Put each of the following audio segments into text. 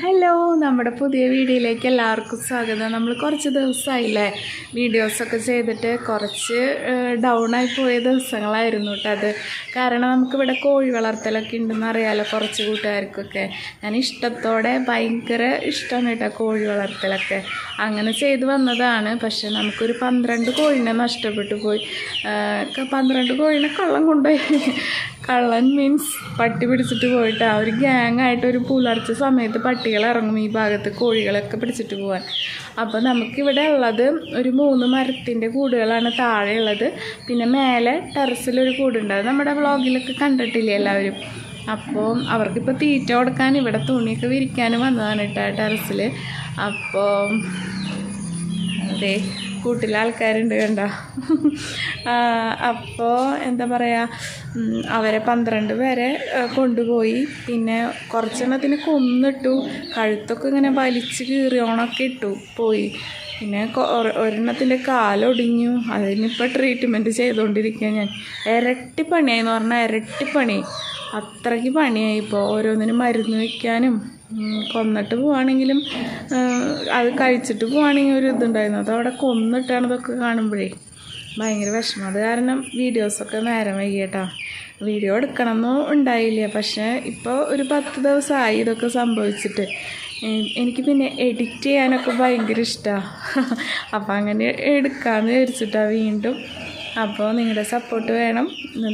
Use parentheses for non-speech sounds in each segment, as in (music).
Hello നമ്മുടെ പുതിയ വീഡിയോയിലേക്ക് എല്ലാവർക്കും സ്വാഗതം. നമ്മൾ കുറച്ച് ദിവസമായില്ലേ വീഡിയോസൊക്കെ ചെയ്തിട്ട് കുറച്ച് ഡൗൺ ആയി പോയ ദിവസങ്ങളായിരുന്നു കേട്ടോ അത്. കാരണം നമുക്കിവിടെ കോഴി വളർത്തലൊക്കെ ഉണ്ടെന്ന് അറിയാമല്ലോ കുറച്ച് കൂട്ടുകാർക്കൊക്കെ. ഞാൻ ഇഷ്ടത്തോടെ ഭയങ്കര ഇഷ്ടമാണ് കേട്ടോ കോഴി വളർത്തലൊക്കെ. അങ്ങനെ ചെയ്ത് വന്നതാണ്. പക്ഷെ നമുക്കൊരു പന്ത്രണ്ട് കോഴിനെ നഷ്ടപ്പെട്ടു പോയി. പന്ത്രണ്ട് കോഴിനെ കള്ളം കൊണ്ടുപോയി. കള്ളൻ മീൻസ് പട്ടി പിടിച്ചിട്ട് പോയിട്ട് ആ ഒരു ഗ്യാങ് ആയിട്ട് ഒരു പുലർച്ച സമയത്ത് പട്ടികൾ ഇറങ്ങും ഈ ഭാഗത്ത് കോഴികളൊക്കെ പിടിച്ചിട്ട് പോകാൻ അപ്പോൾ നമുക്കിവിടെ ഉള്ളത് ഒരു മൂന്ന് മരത്തിന്റെ കൂടുകളാണ് താഴെ ഉള്ളത്. പിന്നെ മേലെ ടെറസിലൊരു കൂടുണ്ട്. അത് നമ്മുടെ വ്ളോഗിലൊക്കെ കണ്ടിട്ടില്ലേ എല്ലാവരും? അപ്പോൾ അവർക്കിപ്പോൾ തീറ്റ കൊടുക്കാൻ ഇവിടെ തുണിയൊക്കെ വിരിക്കാനും വന്നതാണ് കേട്ടോ ടെറസിൽ അപ്പോൾ അതെ. കൂട്ടിലെ ആൾക്കാരുണ്ട് കണ്ട? അപ്പോൾ എന്താ പറയുക അവരെ പന്ത്രണ്ട് പേരെ കൊണ്ടുപോയി. പിന്നെ കുറച്ചെണ്ണത്തിന് കൊന്നിട്ടു. കഴുത്തൊക്കെ ഇങ്ങനെ വലിച്ച് കീറിയോണൊക്കെ ഇട്ടു. പോയി. പിന്നെ ഒരെണ്ണത്തിന്റെ കാലൊടിഞ്ഞു. അതിനിപ്പോൾ ട്രീറ്റ്മെന്റ് ചെയ്തുകൊണ്ടിരിക്കുക ഞാൻ. ഇരട്ടി പണിയായി എന്ന് പറഞ്ഞാൽ ഇരട്ടി പണി. അത്രയ്ക്ക് പണിയായി ഇപ്പോൾ ഓരോന്നിനും മരുന്ന് വയ്ക്കാനും കൊന്നിട്ട് പോവാണെങ്കിലും അത് കഴിച്ചിട്ട് പോവാണെങ്കിൽ ഒരു ഇതുണ്ടായിരുന്നു. അത് അവിടെ കൊന്നിട്ടാണ് ഇതൊക്കെ കാണുമ്പോഴേ ഭയങ്കര വിഷമം. അത് കാരണം വീഡിയോസൊക്കെ നേരം വൈകിട്ടാ വീഡിയോ എടുക്കണമെന്നോ ഉണ്ടായില്ല. പക്ഷേ ഇപ്പോൾ ഒരു പത്ത് ദിവസമായി ഇതൊക്കെ സംഭവിച്ചിട്ട്. എനിക്ക് പിന്നെ എഡിറ്റ് ചെയ്യാനൊക്കെ ഭയങ്കര ഇഷ്ടമാണ് (laughs) അപ്പോൾ അങ്ങനെ എടുക്കാമെന്ന് വിചാരിച്ചിട്ടാണ് വീണ്ടും അപ്പോൾ നിങ്ങളുടെ സപ്പോർട്ട് വേണം.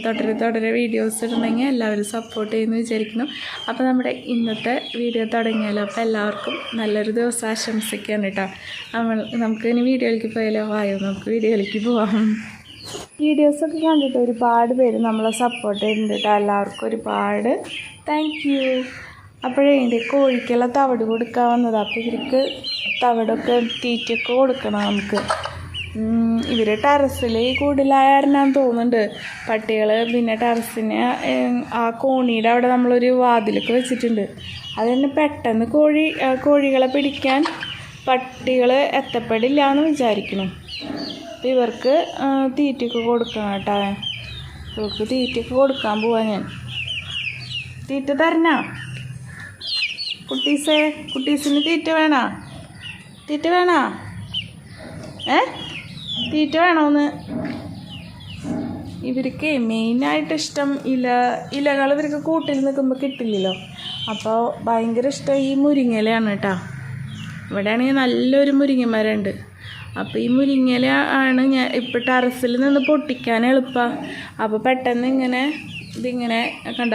തുടരെ തുടരെ വീഡിയോസ് ഇടണമെങ്കിൽ എല്ലാവരും സപ്പോർട്ട് ചെയ്യുമെന്ന് വിചാരിക്കുന്നു. അപ്പോൾ നമ്മുടെ ഇന്നത്തെ വീഡിയോ തുടങ്ങിയാലോ? അപ്പോൾ എല്ലാവർക്കും നല്ലൊരു ദിവസം ആശംസിക്കുകയാണ് കേട്ടോ. നമ്മൾ നമുക്ക് ഇനി വീഡിയോയിലേക്ക് പോയാലോ? ആയോ നമുക്ക് വീഡിയോയിലേക്ക് പോവാം. വീഡിയോസൊക്കെ കണ്ടിട്ട് ഒരുപാട് പേര് നമ്മളെ സപ്പോർട്ട് ചെയ്യുന്നുണ്ട് കേട്ടോ. എല്ലാവർക്കും ഒരുപാട് താങ്ക് യു അപ്പോഴേ എന്റെ കോഴിക്കുള്ള തവിട് കൊടുക്കാൻ വന്നത്. അപ്പോൾ ഇവർക്ക് തവിടൊക്കെ തീറ്റയൊക്കെ കൊടുക്കണം നമുക്ക്. ഇവർ ടെറസിൽ കൂടുതലായിരുന്നാന്ന് തോന്നുന്നുണ്ട്. പട്ടികൾ പിന്നെ ടെറസിന് ആ കോണിയുടെ അവിടെ നമ്മളൊരു വാതിലൊക്കെ വെച്ചിട്ടുണ്ട്. അത് തന്നെ പെട്ടെന്ന് കോഴി കോഴികളെ പിടിക്കാൻ പട്ടികൾ എത്തപ്പെടില്ല എന്ന് വിചാരിക്കണം അപ്പോൾ ഇവർക്ക് തീറ്റയൊക്കെ കൊടുക്കണം കേട്ടോ. ഇവർക്ക് തീറ്റയൊക്കെ കൊടുക്കാൻ പോവാ ഞാൻ. തീറ്റ തരണ? കുട്ടീസേ കുട്ടീസിന് തീറ്റ വേണോ? തീറ്റ വേണോ? ഏ? തീറ്റ വേണമെന്ന് ഇവർക്ക് മെയിനായിട്ട് ഇഷ്ടം ഇല ഇലകൾ ഇവർക്ക് കൂട്ടിൽ നിൽക്കുമ്പോൾ കിട്ടില്ലല്ലോ. അപ്പോൾ ഭയങ്കര ഇഷ്ടം ഈ മുരിങ്ങലയാണ് കേട്ടോ. ഇവിടെയാണെങ്കിൽ നല്ലൊരു മുരിങ്ങമരമുണ്ട്. അപ്പോൾ ഈ മുരിങ്ങയില ആണ് ഞാൻ ഇപ്പോൾ ടെറസിൽ നിന്ന് പൊട്ടിക്കാൻ എളുപ്പമാണ് അപ്പോൾ പെട്ടെന്ന് ഇങ്ങനെ ഇതിങ്ങനെ കണ്ട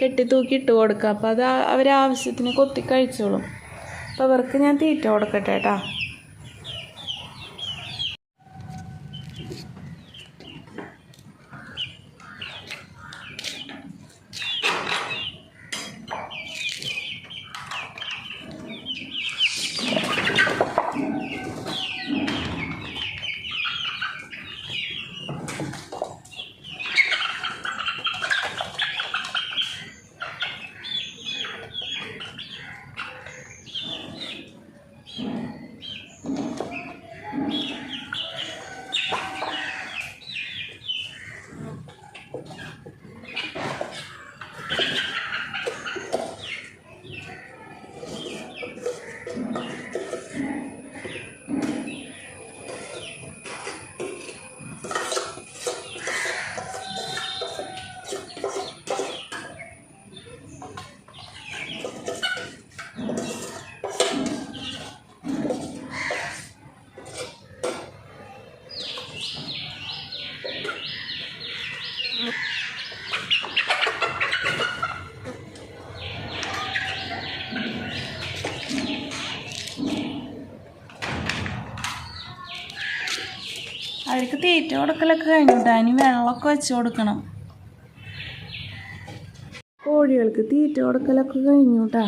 കെട്ടി തൂക്കി ഇട്ട് കൊടുക്കുക അപ്പോൾ അത് അവർ ആവശ്യത്തിന് കൊത്തി കഴിച്ചോളും. അപ്പോൾ അവർക്ക് ഞാൻ തീറ്റ കൊടുക്കട്ടെ കേട്ടോ അവർക്ക് തീറ്റ കൊടുക്കലൊക്കെ കഴിഞ്ഞു കേട്ടോ ഇനി വെള്ളമൊക്കെ വെച്ച് കൊടുക്കണം. കോഴികൾക്ക് തീറ്റ കൊടുക്കലൊക്കെ കഴിഞ്ഞു കേട്ടോ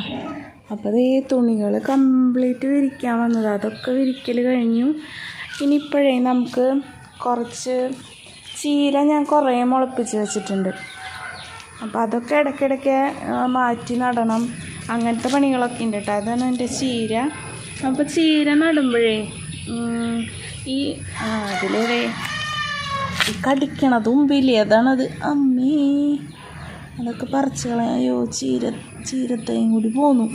അപ്പോൾ ഈ തുണികൾ കംപ്ലീറ്റ് വിരിക്കാൻ വന്നത്. അതൊക്കെ വിരിക്കൽ കഴിഞ്ഞു. ഇനിയിപ്പോഴേ നമുക്ക് കുറച്ച് ചീര ഞാൻ കുറേ മുളപ്പിച്ച് വെച്ചിട്ടുണ്ട്. അപ്പോൾ അതൊക്കെ ഇടയ്ക്കിടയ്ക്ക് മാറ്റി നടണം. അങ്ങനത്തെ പണികളൊക്കെ ഉണ്ട് കേട്ടോ അതാണ് എന്റെ ചീര. അപ്പോൾ ചീര നടുമ്പോഴേ ഈ അതിലേ കടിക്കണത് വലിയ അതാണത് അമ്മേ അതൊക്കെ പറിച്ചു കളയാൻ അയ്യോ ചീര ചീരത്തയും കൂടി പോന്നു.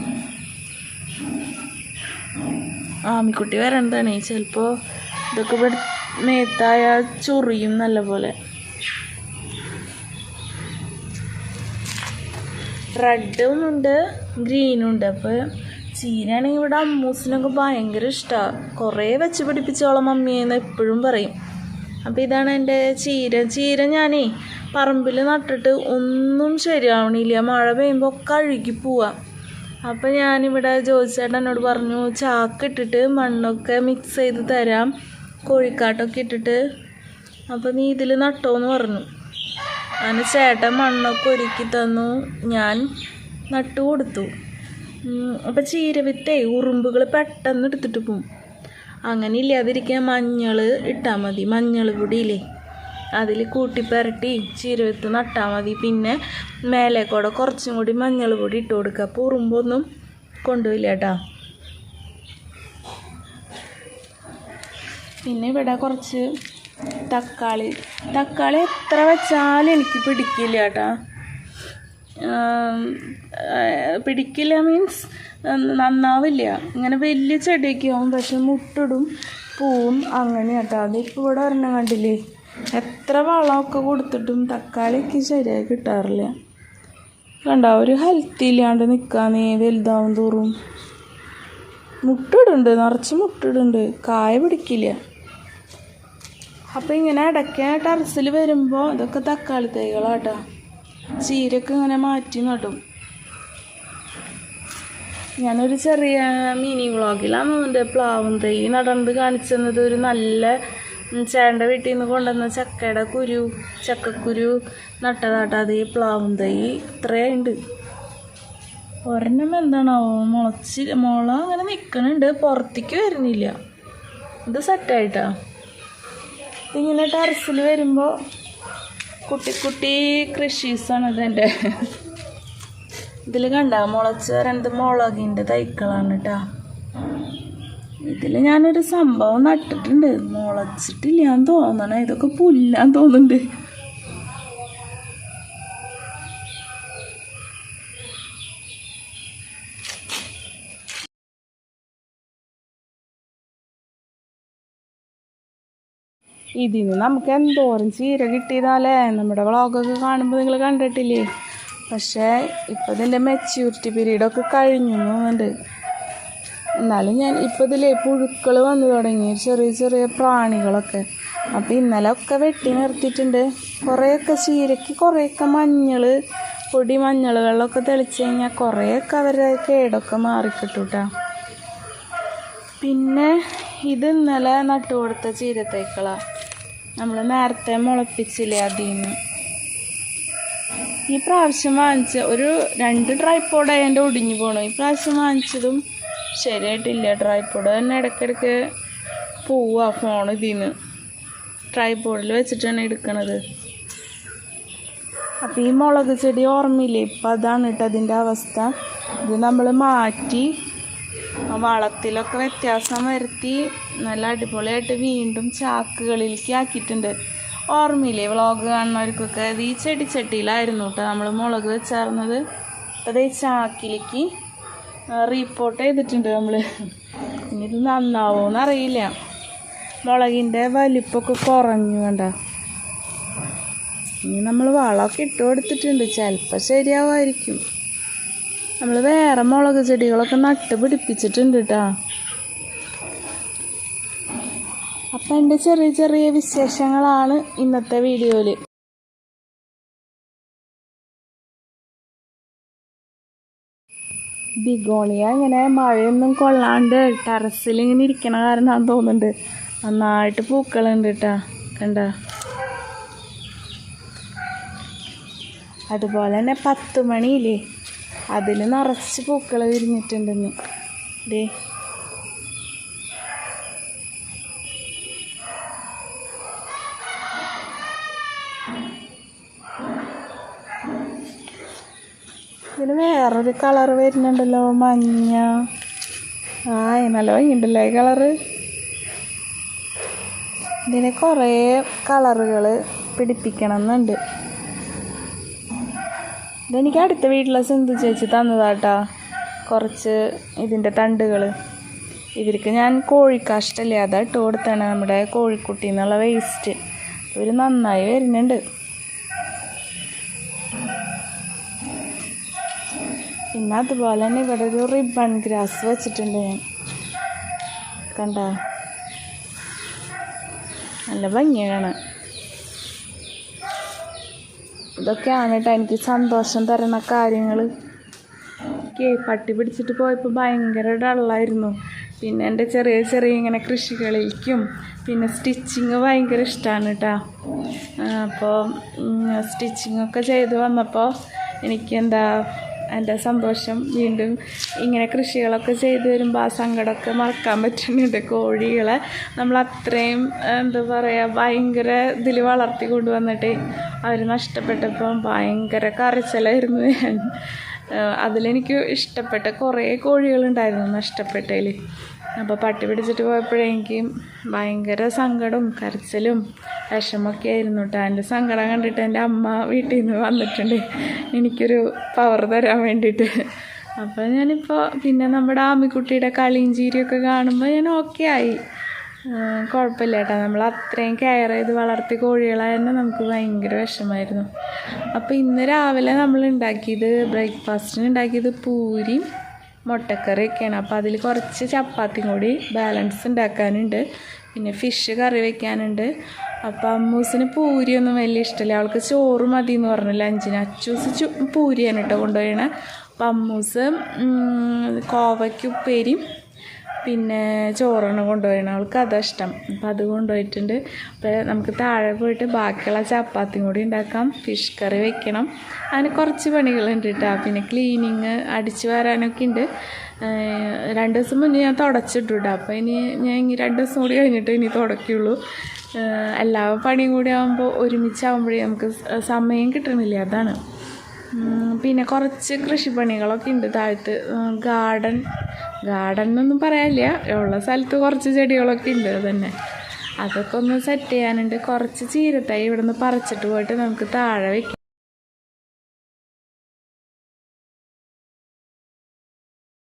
ആമിക്കുട്ടി വരണ്ടാണ് ചിലപ്പോൾ ഇതൊക്കെ ഇവിടെ മേത്തായ ചൊറിയും നല്ല പോലെ റെഡും ഉണ്ട് ഗ്രീനും ഉണ്ട്. അപ്പോൾ ചീരയാണെങ്കിൽ ഇവിടെ അമ്മൂസിനൊക്കെ ഭയങ്കര ഇഷ്ടമാണ് കുറേ വെച്ച് പിടിപ്പിച്ചോളാം മമ്മിയെന്ന് എപ്പോഴും പറയും. അപ്പോൾ ഇതാണ് എന്റെ ചീര. ചീര ഞാനേ പറമ്പിൽ നട്ടിട്ട് ഒന്നും ശരിയാവണില്ല. മഴ പെയ്യുമ്പോൾ ഒക്കെ അഴുകി പോവാം. അപ്പോൾ ഞാനിവിടെ ജോലിച്ചേട്ടൻ എന്നോട് പറഞ്ഞു ചാക്ക് ഇട്ടിട്ട് മണ്ണൊക്കെ മിക്സ് ചെയ്ത് തരാം. കോഴിക്കാട്ടൊക്കെ ഇട്ടിട്ട്. അപ്പോൾ നീ ഇതിൽ നട്ടോന്ന് പറഞ്ഞു. അങ്ങനെ ചേട്ടൻ മണ്ണൊക്കെ ഒരുക്കി തന്നു. ഞാൻ നട്ടു കൊടുത്തു അപ്പം ചീരവിത്തേ ഉറുമ്പുകൾ പെട്ടെന്ന് എടുത്തിട്ട് പോവും. അങ്ങനെ ഇല്ലാതിരിക്കാൻ മഞ്ഞൾ ഇട്ടാൽ മതി. മഞ്ഞൾ പൊടിയില്ലേ? അതിൽ കൂട്ടിപ്പരട്ടി ചീരവെത്ത് നട്ടാൽ മതി. പിന്നെ മേലെ കൂടെ കുറച്ചും കൂടി മഞ്ഞൾ പൊടി ഇട്ട് കൊടുക്കുക അപ്പോൾ ഉറുമ്പൊന്നും കൊണ്ടുപോയില്ല കേട്ടോ. പിന്നെ ഇവിടെ കുറച്ച് തക്കാളി. തക്കാളി എത്ര വെച്ചാലും എനിക്ക് പിടിക്കില്ല കേട്ടോ. പിടിക്കില്ല മീൻസ് നന്നാവില്ല. ഇങ്ങനെ വലിയ ചെടിയൊക്കെ ആവും പക്ഷെ മുട്ടിടും പൂവും അങ്ങനെ കേട്ടോ. അതിപ്പോൾ ഇവിടെ ഒരെണ്ണം കണ്ടില്ലേ? എത്ര വളമൊക്കെ കൊടുത്തിട്ടും തക്കാളിക്ക് ശരിയായി കിട്ടാറില്ല. കണ്ട ഒരു ഹെൽത്തി ഇല്ലാണ്ട് നിൽക്കാന്നേ വലുതാവും തോറും. മുട്ടിടുണ്ട് നിറച്ച് മുട്ടിടുണ്ട്. കായ പിടിക്കില്ല. അപ്പോൾ ഇങ്ങനെ ഇടയ്ക്ക് ടെറസിൽ വരുമ്പോൾ ഇതൊക്കെ തക്കാളി തൈകളാട്ടോ. ചീരക്ക് ഇങ്ങനെ മാറ്റി നടും. ഞാനൊരു ചെറിയ മിനി വ്ളോഗിലാണ് അവന്റെ പ്ലാവും തൈ നടന്നത് തന്നത് ഒരു നല്ല ചേട്ടന്റെ വീട്ടിൽ നിന്ന് കൊണ്ടുവന്ന ചക്കയുടെ കുരു ചക്കക്കുരു നട്ടതാട്ട. അത് ഈ പ്ലാവും തൈ ഇത്രയുണ്ട്. ഒരെണ്ണം എന്താണാവോ? മുളച്ച് മുള അങ്ങനെ നിൽക്കണുണ്ട് പുറത്തേക്ക് വരുന്നില്ല. ഇത് സെറ്റായിട്ടാ ഇങ്ങനെ ടെറസിൽ വരുമ്പോൾ കുട്ടി കുട്ടി കൃഷീസാണ് ഇതെന്റെ. ഇതിൽ കണ്ട മുളച്ച് രണ്ട് മുളകിന്റെ തൈക്കളാണ് കേട്ടോ ഇതിൽ ഞാനൊരു സംഭവം നട്ടിട്ടുണ്ട്. മുളച്ചിട്ടില്ല ഞാൻ തോന്നണേ. ഇതൊക്കെ പുല്ലാൻ തോന്നുന്നുണ്ട്. ഇതിന് നമുക്ക് എന്തോരം ചീര കിട്ടിയതാലേ? നമ്മുടെ വ്ളോഗൊക്കെ കാണുമ്പോൾ നിങ്ങൾ കണ്ടിട്ടില്ലേ? പക്ഷേ ഇപ്പം ഇതിന്റെ മെച്യൂരിറ്റി പീരീഡൊക്കെ കഴിഞ്ഞു എന്നുണ്ട് എന്നാലും ഞാൻ ഇപ്പോൾ ഇതിലേ പുഴുക്കൾ വന്നു തുടങ്ങി. ചെറിയ ചെറിയ പ്രാണികളൊക്കെ. അപ്പോൾ ഇന്നലെ ഒക്കെ വെട്ടി നിർത്തിയിട്ടുണ്ട്. കുറേയൊക്കെ ചീരയ്ക്ക് കുറേയൊക്കെ മഞ്ഞൾ പൊടി മഞ്ഞൾ വെള്ളമൊക്കെ തെളിച്ച് കഴിഞ്ഞാൽ കുറേയൊക്കെ അവരുടെ കേടൊക്കെ മാറിക്കിട്ടുട്ടാ. പിന്നെ ഇത് ഇന്നലെ നട്ടുകൊടുത്ത ചീരത്തൈക്കളാണ് നമ്മൾ നേരത്തെ മുളപ്പിച്ചില്ലേ അതിൽ നിന്ന് ഈ പ്രാവശ്യം വാങ്ങിച്ച ഒരു രണ്ട് ട്രൈപ്പോഡ് അതിന്റെ ഒടിഞ്ഞു പോണു. ഈ പ്രാവശ്യം വാങ്ങിച്ചതും ശരിയായിട്ടില്ല. ട്രൈപ്പോഡ് തന്നെ ഇടയ്ക്കിടയ്ക്ക് പോവുക ഫോൺ ഇതിൽ നിന്ന് ട്രൈപ്പോഡിൽ വെച്ചിട്ടാണ് എടുക്കണത്. അപ്പോൾ ഈ മുളക് ചെടി ഓർമ്മയില്ലേ? ഇപ്പം അതാണ് കേട്ടോ അതിന്റെ അവസ്ഥ. ഇത് നമ്മൾ മാറ്റി വളത്തിലൊക്കെ വ്യത്യാസം വരുത്തി നല്ല അടിപൊളിയായിട്ട് വീണ്ടും ചാക്കുകളിലേക്ക് ആക്കിയിട്ടുണ്ട്. ഓർമ്മയില്ലേ വ്ളോഗ് കാണുന്നവർക്കൊക്കെ? ഈ ചെടിച്ചട്ടിയിലായിരുന്നു കേട്ടോ നമ്മൾ മുളക് വെച്ചാർന്നത്. അത് ചാക്കിലേക്ക് റീപ്പോർട്ട് ചെയ്തിട്ടുണ്ട് നമ്മൾ ഇനി ഇത് നന്നാവുമെന്ന് അറിയില്ല. മുളകിന്റെ വലിപ്പമൊക്കെ കുറഞ്ഞു വേണ്ട ഇനി നമ്മൾ വളമൊക്കെ ഇട്ട് കൊടുത്തിട്ടുണ്ട്. ചിലപ്പോൾ ശരിയാവുമായിരിക്കും നമ്മൾ വേറെ മുളക് ചെടികളൊക്കെ നട്ട് പിടിപ്പിച്ചിട്ടുണ്ട് കേട്ടോ അപ്പം എന്റെ ചെറിയ ചെറിയ വിശേഷങ്ങളാണ് ഇന്നത്തെ വീഡിയോയിൽ ബിഗോണിയ ഇങ്ങനെ മഴയൊന്നും കൊള്ളാണ്ട് ടെറസിൽ ഇങ്ങനെ ഇരിക്കണ കാരണം തോന്നുന്നുണ്ട്. നന്നായിട്ട് പൂക്കളുണ്ട് കേട്ടാ കണ്ട? അതുപോലെ തന്നെ പത്ത് മണിയില്ലേ? അതിൽ നിറച്ച് പൂക്കൾ വിരിഞ്ഞിട്ടുണ്ടെന്ന്. ദേ. വേറൊരു കളർ വരുന്നുണ്ടല്ലോ മഞ്ഞ. ആ നല്ല ഭംഗിയുണ്ടല്ലോ കളറ്? ഇതിന് കുറേ കളറുകൾ പിടിപ്പിക്കണം എന്നുണ്ട് ഇതെനിക്ക് അടുത്ത വീട്ടിലെ സിന്ധു ചേച്ചി തന്നതാട്ടാ. കുറച്ച് ഇതിന്റെ തണ്ടുകൾ ഇവർക്ക് ഞാൻ കോഴിക്കാഷ്ടല്ലേ അതാ ഇട്ട് കൊടുത്താണ് നമ്മുടെ കോഴിക്കുട്ടി എന്നുള്ള വേസ്റ്റ് ഇവർ നന്നായി വരുന്നുണ്ട്. പിന്നെ അതുപോലെ തന്നെ ഇവിടെ ഒരു റിബൺ ഗ്രാസ് വെച്ചിട്ടുണ്ട് ഞാൻ. കണ്ട? നല്ല ഭംഗിയാണ്. ഇതൊക്കെയാണ് കേട്ടോ എനിക്ക് സന്തോഷം തരുന്ന കാര്യങ്ങൾ. കേ പട്ടി പിടിച്ചിട്ട് പോയപ്പോൾ ഭയങ്കര ഡള്ളായിരുന്നു. പിന്നെ എന്റെ ചെറിയ ചെറിയ ഇങ്ങനെ കൃഷികളിലേക്കും പിന്നെ സ്റ്റിച്ചിങ് ഭയങ്കര ഇഷ്ടമാണ് കേട്ടോ അപ്പോൾ സ്റ്റിച്ചിങ്ങൊക്കെ ചെയ്ത് വന്നപ്പോൾ എനിക്ക് എന്താ എന്റെ സന്തോഷം വീണ്ടും ഇങ്ങനെ കൃഷികളൊക്കെ ചെയ്ത് വരുമ്പോൾ ആ സങ്കടമൊക്കെ മറക്കാൻ പറ്റുന്നുണ്ട് കോഴികളെ. നമ്മൾ അത്രയും എന്താ പറയുക ഭയങ്കര ഇതിൽ വളർത്തി കൊണ്ടുവന്നിട്ട് അവർ നഷ്ടപ്പെട്ടപ്പോൾ ഭയങ്കര കരച്ചിലായിരുന്നു ഞാൻ. അതിലെനിക്ക് ഇഷ്ടപ്പെട്ട കുറേ കോഴികളുണ്ടായിരുന്നു നഷ്ടപ്പെട്ടതിൽ അപ്പോൾ പട്ടി പിടിച്ചിട്ട് പോയപ്പോഴെനിക്ക് ഭയങ്കര സങ്കടവും കരച്ചിലും വിഷമൊക്കെ ആയിരുന്നു കേട്ടോ എന്റെ സങ്കടം കണ്ടിട്ട് എന്റെ അമ്മ വീട്ടിൽ നിന്ന് വന്നിട്ടുണ്ട്. എനിക്കൊരു പവർ തരാൻ വേണ്ടിയിട്ട്. അപ്പോൾ ഞാനിപ്പോൾ പിന്നെ നമ്മുടെ ആമിക്കുട്ടിയുടെ കളിയും ചീരിയൊക്കെ കാണുമ്പോൾ ഞാൻ ഓക്കെ ആയി. കുഴപ്പമില്ല കേട്ടോ നമ്മൾ അത്രയും കെയർ ചെയ്ത് വളർത്തി കോഴികളായിരുന്നു നമുക്ക് ഭയങ്കര വിഷമായിരുന്നു. അപ്പോൾ ഇന്ന് രാവിലെ നമ്മൾ ഉണ്ടാക്കിയത് ബ്രേക്ക്ഫാസ്റ്റിന് ഉണ്ടാക്കിയത് പൂരിയും മുട്ടക്കറിയൊക്കെയാണ്. അപ്പോൾ അതിൽ കുറച്ച് ചപ്പാത്തിയും കൂടി ബാലൻസ് ഉണ്ടാക്കാനുണ്ട്. പിന്നെ ഫിഷ് കറി വെക്കാനുണ്ട്. അപ്പോൾ അമ്മൂസിന് പൂരിയൊന്നും വലിയ ഇഷ്ടമില്ല അവൾക്ക് ചോറ് മതി എന്ന് പറഞ്ഞു ലഞ്ചിന്. അച്ചൂസ് പൂരിയാണ് കേട്ടോ കൊണ്ടുപോയണേ. അപ്പം അമ്മൂസ് കോവയ്ക്ക് ഉപ്പേരിയും പിന്നെ ചോറാണ് കൊണ്ടുപോയത് അവൾക്ക് അതാ ഇഷ്ടം. അപ്പം അത് കൊണ്ടുപോയിട്ടുണ്ട്. അപ്പോൾ നമുക്ക് താഴെ പോയിട്ട് ബാക്കിയുള്ള ചപ്പാത്തിയും കൂടി ഉണ്ടാക്കാം. ഫിഷ് കറി വെക്കണം. അതിന് കുറച്ച് പണികളുണ്ട് കേട്ടോ പിന്നെ ക്ലീനിങ് അടിച്ചു വരാനൊക്കെ ഉണ്ട്. രണ്ട് ദിവസം മുന്നേ ഞാൻ തുടച്ചിട്ടു കേട്ടോ അപ്പോൾ ഇനി ഞാൻ ഇനി രണ്ട് ദിവസം കൂടി കഴിഞ്ഞിട്ട് ഇനി തുടയ്ക്കുള്ളൂ. എല്ലാ പണിയും കൂടി ആകുമ്പോൾ ഒരുമിച്ചാകുമ്പോഴേ നമുക്ക് സമയം കിട്ടണില്ല. അതാണ്. പിന്നെ കുറച്ച് കൃഷിപ്പണികളൊക്കെ ഉണ്ട്. താഴത്ത് ഗാർഡൻ ഗാർഡൻ എന്നൊന്നും പറയാനില്ല. ഉള്ള സ്ഥലത്ത് കുറച്ച് ചെടികളൊക്കെ ഉണ്ട് അതന്നെ. അതൊക്കെ ഒന്ന് സെറ്റ് ചെയ്യാനുണ്ട്. കുറച്ച് ചീരത്തൈ ഇവിടെ നിന്ന് പറിച്ചിട്ട് പോയിട്ട് നമുക്ക് താഴെ വെക്കാം.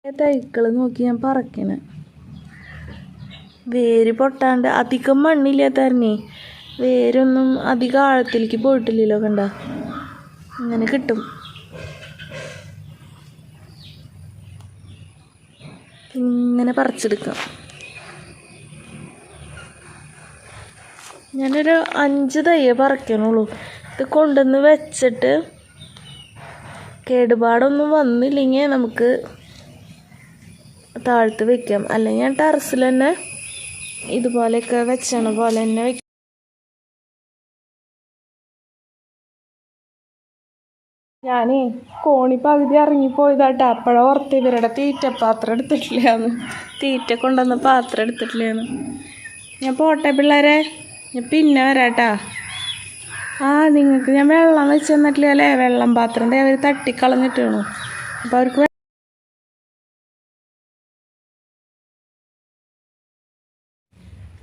തൈക്കൾ നോക്കി ഞാൻ പറക്കണ. വേര് പൊട്ടാണ്ട് അധികം മണ്ണില്ലാത്തന്നെ വേരൊന്നും അധികം ആഴത്തിലേക്ക് പോയിട്ടില്ലല്ലോ കണ്ട. അങ്ങനെ കിട്ടും. ഇങ്ങനെ പറിച്ചെടുക്കാം. ഞാനൊരു അഞ്ച് തയ്യേ പറിക്കണുള്ളൂ. ഇത് കൊണ്ടുവന്ന് വെച്ചിട്ട് കേടുപാടൊന്നും വന്നില്ലെങ്കിൽ നമുക്ക് താഴ്ത്ത് വെക്കാം. അല്ലെങ്കിൽ ഞാൻ ടെറസിൽ തന്നെ ഇതുപോലെയൊക്കെ വെച്ചണ പോലെ തന്നെ വെക്കും. ഞാനേ കോണി പകുതി ഇറങ്ങിപ്പോയതാട്ടോ. അപ്പോഴാണ് ഓർത്ത് ഇവരുടെ തീറ്റ പാത്രം എടുത്തിട്ടില്ലാന്ന്. തീറ്റ കൊണ്ടുവന്ന പാത്രം എടുത്തിട്ടില്ലാന്ന്. ഞാൻ പോട്ടെ പിള്ളേരെ. ഞാൻ പിന്നെ വരാട്ടാ. ആ നിങ്ങൾക്ക് ഞാൻ വെള്ളം വെച്ച് തന്നിട്ടില്ല? വെള്ളം പാത്രം അവർ തട്ടിക്കളഞ്ഞിട്ട് വേണു അപ്പോൾ അവർക്ക്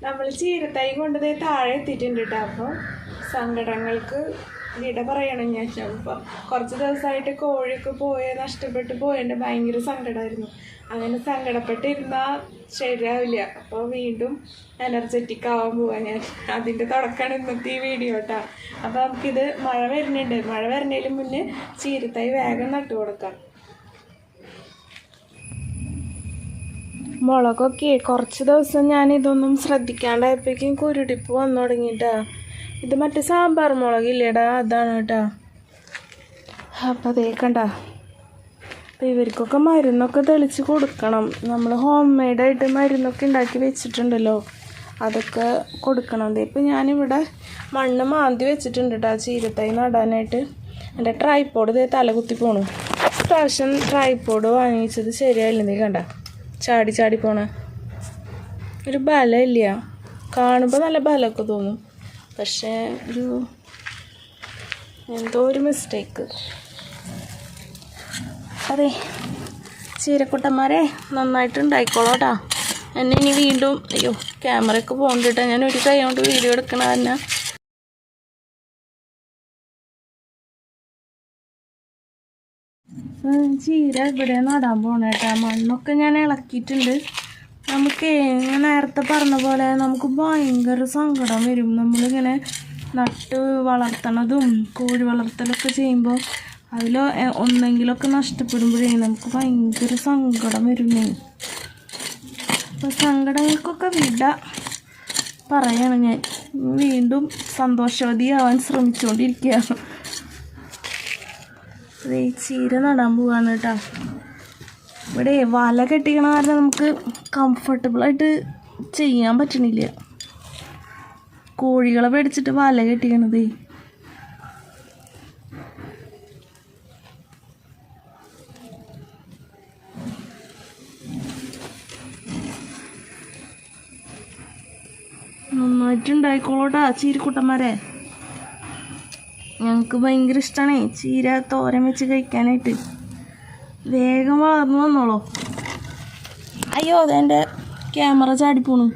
നമ്മൾ ചീരത്തൈ കൊണ്ടുപോയി താഴെ എത്തിയിട്ടുണ്ട് കേട്ടോ. അപ്പോൾ സങ്കടങ്ങൾക്ക് വിട പറയണം ഞാൻ ചിലപ്പം കുറച്ച് ദിവസമായിട്ട് കോഴിയൊക്കെ പോയ നഷ്ടപ്പെട്ട് പോയതിന്റെ ഭയങ്കര സങ്കടമായിരുന്നു അങ്ങനെ സങ്കടപ്പെട്ടിരുന്നാൽ ശരിയാവില്ല. അപ്പോൾ വീണ്ടും എനർജറ്റിക് ആവാൻ പോവാ ഞാൻ. അതിന്റെ തുടക്കമാണ് ഇന്നത്തെ ഈ വീഡിയോ കേട്ടോ അപ്പോൾ നമുക്കിത് മഴ വരുന്നുണ്ട്. മഴ വരുന്നതിന് മുന്നേ ചീരത്തായി വേഗം നട്ടു കൊടുക്കാം. മുളകൊക്കെ കുറച്ച് ദിവസം ഞാൻ ഇതൊന്നും ശ്രദ്ധിക്കാണ്ടായപ്പോഴേക്കും കുരുടിപ്പ് വന്നു തുടങ്ങിട്ടാ. ഇത് മറ്റേ സാമ്പാർ മുളകില്ലേടാ അതാണ് കേട്ടാ. അപ്പം തേക്കണ്ട കണ്ട. അപ്പം ഇവർക്കൊക്കെ മരുന്നൊക്കെ തെളിച്ച് കൊടുക്കണം. നമ്മൾ ഹോം മെയ്ഡായിട്ട് മരുന്നൊക്കെ ഉണ്ടാക്കി വെച്ചിട്ടുണ്ടല്ലോ. അതൊക്കെ കൊടുക്കണം. ഇപ്പം ഞാനിവിടെ മണ്ണ് മാന്തി വെച്ചിട്ടുണ്ട് കേട്ടോ ചീരത്തൈ നടാനായിട്ട്. എന്റെ ട്രൈപ്പോഡ് ദേ തലകുത്തി പോണു. പ്രാവശ്യം ട്രൈപ്പോഡ് വാങ്ങിച്ചത് ശരിയായില്ലെന്നേ കണ്ട. ചാടി ചാടി പോണ. ഒരു ബലമില്ല കാണുമ്പോൾ നല്ല ബലമൊക്കെ തോന്നും. പക്ഷേ ഒരു എന്തോ ഒരു മിസ്റ്റേക്ക് അതെ ചീരക്കുട്ടന്മാരെ നന്നായിട്ട് ഉണ്ടായിക്കോളൂട്ടാ എന്നെ ഇനി വീണ്ടും അയ്യോ ക്യാമറയ്ക്ക് പോകണ്ടിട്ടാ ഞാൻ ഒരു കൈ കൊണ്ട് വീഡിയോ എടുക്കണ തന്നെ. ചീര ഇവിടെ നടാൻ പോണേട്ടാ. മണ്ണൊക്കെ ഞാൻ ഇളക്കിയിട്ടുണ്ട്. നമുക്ക് ഞാൻ നേരത്തെ പറഞ്ഞ പോലെ നമുക്ക് ഭയങ്കര സങ്കടം വരും. നമ്മളിങ്ങനെ നട്ട് വളർത്തണതും കോഴി വളർത്തലൊക്കെ ചെയ്യുമ്പോൾ അതിൽ ഒന്നെങ്കിലൊക്കെ നഷ്ടപ്പെടുമ്പോഴേ നമുക്ക് ഭയങ്കര സങ്കടം വരുന്നേ. അപ്പോൾ സങ്കടങ്ങൾക്കൊക്കെ വിട പറയാണ് ഞാൻ. വീണ്ടും സന്തോഷവതിയാവാൻ ശ്രമിച്ചുകൊണ്ടിരിക്കുകയാണ് ചീര നടാൻ പോവാണ് കേട്ടോ. ഇവിടെ വല കെട്ടിക്കണ കാരണം നമുക്ക് കംഫർട്ടബിളായിട്ട് ചെയ്യാൻ പറ്റണില്ല. കോഴികളെ പേടിച്ചിട്ട് വല കെട്ടിക്കണതേ. നന്നായിട്ടുണ്ടായിക്കോളൂട്ടാ ചീരക്കൂട്ടന്മാരെ. ഞങ്ങൾക്ക് ഭയങ്കര ഇഷ്ടമാണേ ചീര തോരൻ വെച്ച് കഴിക്കാനായിട്ട്. വേഗം വളർന്നു വന്നോളൂ. അയ്യോ അതെന്റെ ക്യാമറ ചാടിപ്പോണു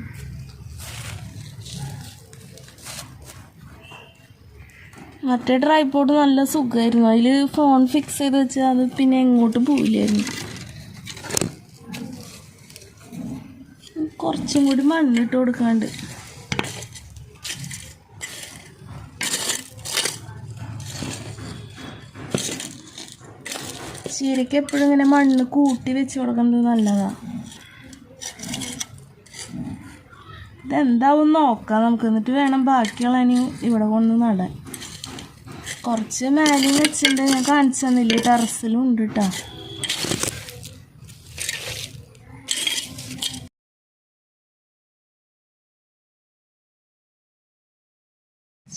മറ്റേ ട്രൈപ്പോട്ട് നല്ല സുഖമായിരുന്നു അതിൽ ഫോൺ ഫിക്സ് ചെയ്ത് വെച്ചാൽ അത് പിന്നെ എങ്ങോട്ടും പോയില്ലായിരുന്നു. കുറച്ചും കൂടി മണ്ണിട്ട് കൊടുക്കാണ്ട്. ചീരയ്ക്ക് എപ്പോഴും ഇങ്ങനെ മണ്ണ് കൂട്ടി വെച്ച് കൊടുക്കുന്നത് നല്ലതാ. ഇതെന്താവും നോക്കാം. നമുക്ക് എന്നിട്ട് വേണം ബാക്കിയുള്ള ഇനി ഇവിടെ കൊണ്ട് നടാൻ. കുറച്ച് മേലെ വെച്ചിട്ടുണ്ട്. ഞാൻ കാണിച്ചു തന്നില്ലേ? ടെറസിലും ഉണ്ട് കേട്ടോ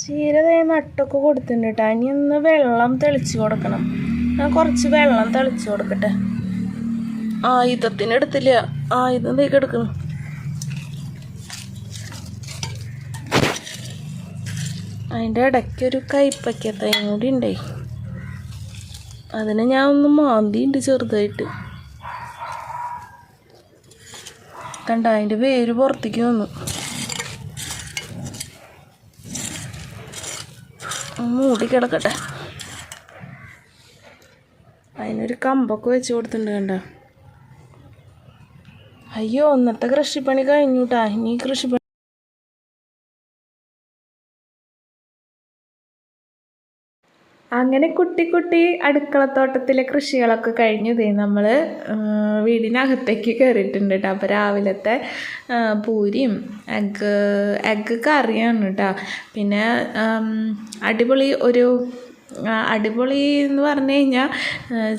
ചീര നട്ടൊക്കെ കൊടുത്തിട്ടുണ്ട് കേട്ടോ ഇനി ഒന്ന് വെള്ളം തെളിച്ച് കൊടുക്കണം. ഞാൻ കുറച്ച് വെള്ളം തളിച്ചു കൊടുക്കട്ടെ. ആയുധത്തിന് എടുത്തില്ല. ആയുധം തേക്ക് എടുക്കണം അതിന്റെ ഇടയ്ക്ക് ഒരു കൈപ്പക്കത്തയും കൂടി ഉണ്ടായി അതിനെ ഞാൻ ഒന്ന് മാന്തിയുണ്ട് ചെറുതായിട്ട്. കണ്ട അതിന്റെ വേര് പുറത്തേക്ക് വന്നു. മൂടി കിടക്കട്ടെ. അതിനൊരു കമ്പൊക്കെ വെച്ച് കൊടുത്തിട്ടുണ്ട് കണ്ട? അയ്യോ ഇന്നത്തെ കൃഷിപ്പണി കഴിഞ്ഞൂട്ടാ. ഇനി കൃഷിപ്പണി അങ്ങനെ കുട്ടി കുട്ടി അടുക്കളത്തോട്ടത്തിലെ കൃഷികളൊക്കെ കഴിഞ്ഞു ദേ നമ്മൾ വീടിനകത്തേക്ക് കയറിയിട്ടുണ്ട് കേട്ടോ അപ്പോൾ രാവിലത്തെ പൂരിയും എഗ്ഗ് എഗ്ഗ് കറിയാണ് കേട്ടോ പിന്നെ അടിപൊളി ഒരു അടിപൊളി എന്ന് പറഞ്ഞു കഴിഞ്ഞാൽ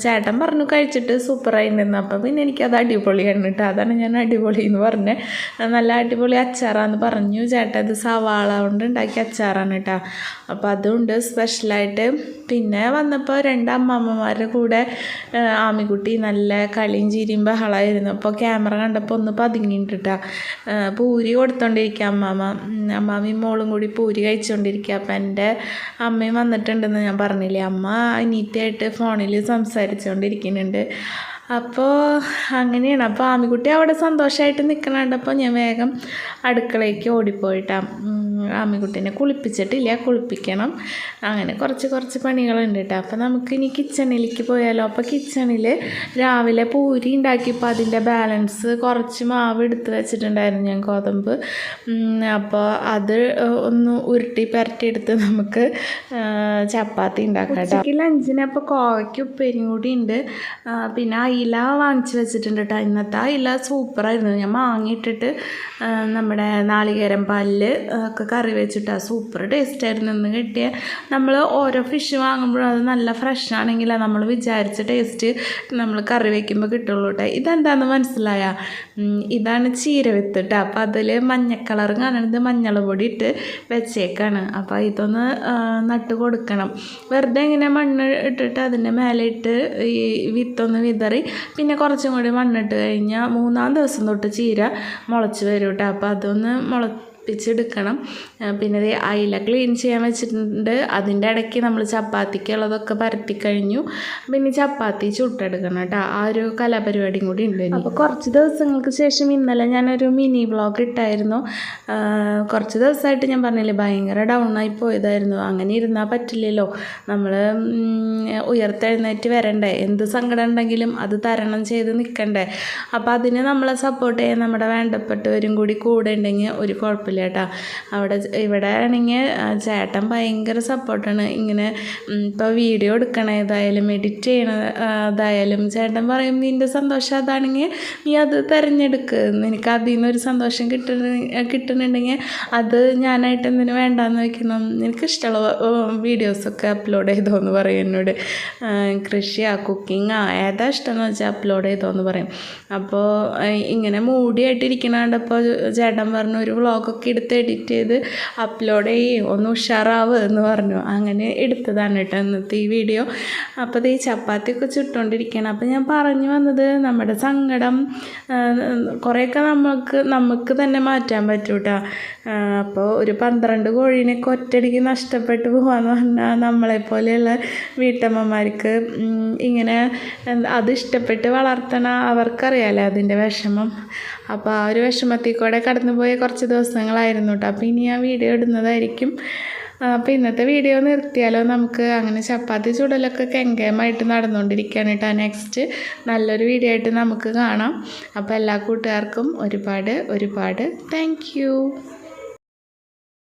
ചേട്ടൻ പറഞ്ഞു കഴിച്ചിട്ട് സൂപ്പറായിട്ടുണ്ടെന്ന് അപ്പോൾ പിന്നെ എനിക്കത് അടിപൊളിയാണ് കേട്ടോ. അതാണ് ഞാൻ അടിപൊളി എന്ന് പറഞ്ഞത് നല്ല അടിപൊളി അച്ചാറാന്ന് പറഞ്ഞു. ചേട്ടൻ ഇത് സവാള കൊണ്ട് ഉണ്ടാക്കിയ അച്ചാറാണ് കേട്ടോ. അപ്പോൾ അതുകൊണ്ട് സ്പെഷ്യലായിട്ട്. പിന്നെ വന്നപ്പോൾ രണ്ട് കൂടെ ആമിക്കുട്ടി നല്ല കളിയും ചിരിയും ബഹളമായിരുന്നു അപ്പോൾ ക്യാമറ കണ്ടപ്പോൾ ഒന്ന് പതുങ്ങിയിട്ട് പൂരി കൊടുത്തോണ്ടിരിക്കുക അമ്മാമ്മ. അമ്മാമയും മോളും കൂടി പൂരി കഴിച്ചുകൊണ്ടിരിക്കുക അപ്പം എന്റെ അമ്മയും വന്നിട്ടുണ്ടെന്ന് ഞാൻ പറഞ്ഞില്ലേ? അമ്മ അനീറ്റായിട്ട് ഫോണിൽ സംസാരിച്ചുകൊണ്ടിരിക്കുന്നുണ്ട് അപ്പോൾ അങ്ങനെയാണ്. അപ്പോൾ ആമിക്കുട്ടി അവിടെ സന്തോഷമായിട്ട് നിൽക്കണുണ്ട് അപ്പോൾ ഞാൻ വേഗം അടുക്കളയ്ക്ക് ഓടിപ്പോയിട്ടാ. ആമിക്കുട്ടീനെ കുളിപ്പിച്ചിട്ടില്ല. കുളിപ്പിക്കണം. അങ്ങനെ കുറച്ച് കുറച്ച് പണികളുണ്ട് കേട്ടോ. അപ്പോൾ നമുക്ക് ഇനി കിച്ചണിലേക്ക് പോയാലോ? അപ്പോൾ കിച്ചണിൽ രാവിലെ പൂരി ഉണ്ടാക്കിയപ്പോൾ അതിന്റെ ബാലൻസ് കുറച്ച് മാവ് എടുത്ത് വെച്ചിട്ടുണ്ടായിരുന്നു ഞാൻ ഗോതമ്പ്. അപ്പോൾ അത് ഒന്ന് ഉരുട്ടി പരട്ടിയെടുത്ത് നമുക്ക് ചപ്പാത്തി ഉണ്ടാക്കാം കേട്ടോ. ലഞ്ചിന് അപ്പോൾ കോവയ്ക്ക് ഉപ്പേരിയും കൂടി ഉണ്ട്. പിന്നെ അയില വാങ്ങിച്ച് വെച്ചിട്ടുണ്ട് കേട്ടോ ഇന്നത്തെ അയില സൂപ്പറായിരുന്നു ഞാൻ വാങ്ങിയിട്ടിട്ട് നമ്മുടെ നാളികേരം പാലിൽ ഒക്കെ കറി വെച്ചിട്ടാ. സൂപ്പർ ടേസ്റ്റ് ആയിരുന്നു ഇന്ന് കിട്ടിയ. നമ്മൾ ഓരോ ഫിഷ് വാങ്ങുമ്പോഴും അത് നല്ല ഫ്രഷ് ആണെങ്കിൽ നമ്മൾ വിചാരിച്ച ടേസ്റ്റ് നമ്മൾ കറി വെക്കുമ്പോൾ കിട്ടുള്ളൂ കേട്ടോ ഇതെന്താണെന്ന് മനസ്സിലായ? ഇതാണ് ചീരവിത്ത് കേട്ടോ അപ്പോൾ അതിൽ മഞ്ഞ കളർ കാണുന്നത് മഞ്ഞൾ പൊടി ഇട്ട് വെച്ചേക്കാണ്. അപ്പോൾ ഇതൊന്ന് നട്ട് കൊടുക്കണം. വെറുതെ ഇങ്ങനെ മണ്ണ് ഇട്ടിട്ട് അതിന്റെ മേലെ ഇട്ട് ഈ വിത്തൊന്ന് വിതറി പിന്നെ കുറച്ചും കൂടി മണ്ണിട്ട് കഴിഞ്ഞാൽ മൂന്നാം ദിവസം തൊട്ട് ചീര മുളച്ച് വരും കേട്ടോ അപ്പോൾ അതൊന്ന് മുള തിളപ്പിച്ചെടുക്കണം. ആ, പിന്നെ അത് അയില ക്ലീൻ ചെയ്യാൻ വെച്ചിട്ടുണ്ട്. അതിന്റെ ഇടയ്ക്ക് നമ്മൾ ചപ്പാത്തിക്കുള്ളതൊക്കെ പരത്തി കഴിഞ്ഞു. പിന്നെ ചപ്പാത്തി ചുട്ടെടുക്കണം കേട്ടോ. ആ ഒരു കലാപരിപാടിയും കൂടി ഉണ്ട് അപ്പോൾ കുറച്ച് ദിവസങ്ങൾക്ക് ശേഷം ഇന്നലെ ഞാനൊരു മിനി വ്ളോഗ് ഇട്ടായിരുന്നു. കുറച്ച് ദിവസമായിട്ട് ഞാൻ പറഞ്ഞില്ലേ ഭയങ്കര ഡൗൺ ആയി പോയതായിരുന്നു. അങ്ങനെ ഇരുന്നാൽ പറ്റില്ലല്ലോ. നമ്മൾ ഉയർത്തെഴുന്നേറ്റ് വരണ്ടേ. എന്ത് സങ്കടം ഉണ്ടെങ്കിലും അത് തരണം ചെയ്ത് നിൽക്കണ്ടേ അപ്പോൾ അതിന് നമ്മളെ സപ്പോർട്ട് ചെയ്യാൻ നമ്മുടെ വേണ്ടപ്പെട്ടവരും കൂടി കൂടെ ഉണ്ടെങ്കിൽ ഒരു കുഴപ്പമില്ല. കേട്ടോ അവിടെ ഇവിടെ ആണെങ്കിൽ ചേട്ടൻ ഭയങ്കര സപ്പോർട്ടാണ്. ഇങ്ങനെ ഇപ്പോൾ വീഡിയോ എടുക്കണതായാലും എഡിറ്റ് ചെയ്യണതായാലും ചേട്ടൻ പറയും നിന്റെ സന്തോഷം അതാണെങ്കിൽ നീ അത് തിരഞ്ഞെടുക്ക്. നിനക്ക് അതിൽ നിന്നൊരു സന്തോഷം കിട്ടുന്ന കിട്ടുന്നുണ്ടെങ്കിൽ അത് ഞാനായിട്ട് എന്തിനു വേണ്ടാന്ന് വയ്ക്കുന്നു നിനക്ക് ഇഷ്ടമുള്ള വീഡിയോസൊക്കെ അപ്ലോഡ് ചെയ്തോ എന്ന് പറയും എന്നോട്. കൃഷിയാ കുക്കിങ്ങാ ഏതാ ഇഷ്ടമെന്ന് വെച്ചാൽ അപ്ലോഡ് ചെയ്തോ എന്ന് പറയും. അപ്പോൾ ഇങ്ങനെ മൂടിയായിട്ടിരിക്കണ കണ്ടപ്പോൾ ചേട്ടൻ പറഞ്ഞു ഒരു വ്ളോഗൊക്കെ എടുത്ത് എഡിറ്റ് ചെയ്ത് അപ്ലോഡ് ചെയ്യും. ഒന്ന് ഉഷാറാവ് എന്ന് പറഞ്ഞു. അങ്ങനെ എടുത്തതാണ് കേട്ടോ ഇന്നത്തെ ഈ വീഡിയോ അപ്പോൾ ഈ ചപ്പാത്തിയൊക്കെ ചുട്ടുകൊണ്ടിരിക്കുകയാണ് അപ്പോൾ ഞാൻ പറഞ്ഞു വന്നത് നമ്മുടെ സങ്കടം കുറേയൊക്കെ നമുക്ക് നമുക്ക് തന്നെ മാറ്റാൻ പറ്റും കേട്ടോ അപ്പോൾ ഒരു പന്ത്രണ്ട് കോഴീനൊക്കെ ഒറ്റയടിക്ക് നഷ്ടപ്പെട്ടു പോകാമെന്ന് പറഞ്ഞാൽ നമ്മളെപ്പോലെയുള്ള വീട്ടമ്മമാർക്ക് ഇങ്ങനെ അത് ഇഷ്ടപ്പെട്ട് വളർത്തണ അവർക്കറിയാലോ അതിന്റെ വിഷമം. അപ്പോൾ ആ ഒരു വിഷമത്തിൽ കൂടെ കടന്നു പോയ കുറച്ച് ദിവസങ്ങളായിരുന്നു കേട്ടോ അപ്പോൾ ഇനി ആ വീഡിയോ ഇടുന്നതായിരിക്കും. അപ്പോൾ ഇന്നത്തെ വീഡിയോ നിർത്തിയാലോ? നമുക്ക് അങ്ങനെ ചപ്പാത്തി ചുടലൊക്കെ കെങ്കേമായിട്ട് നടന്നുകൊണ്ടിരിക്കുകയാണ് കേട്ടോ നെക്സ്റ്റ് നല്ലൊരു വീഡിയോ ആയിട്ട് നമുക്ക് കാണാം. അപ്പോൾ എല്ലാ കൂട്ടുകാർക്കും ഒരുപാട് ഒരുപാട് താങ്ക്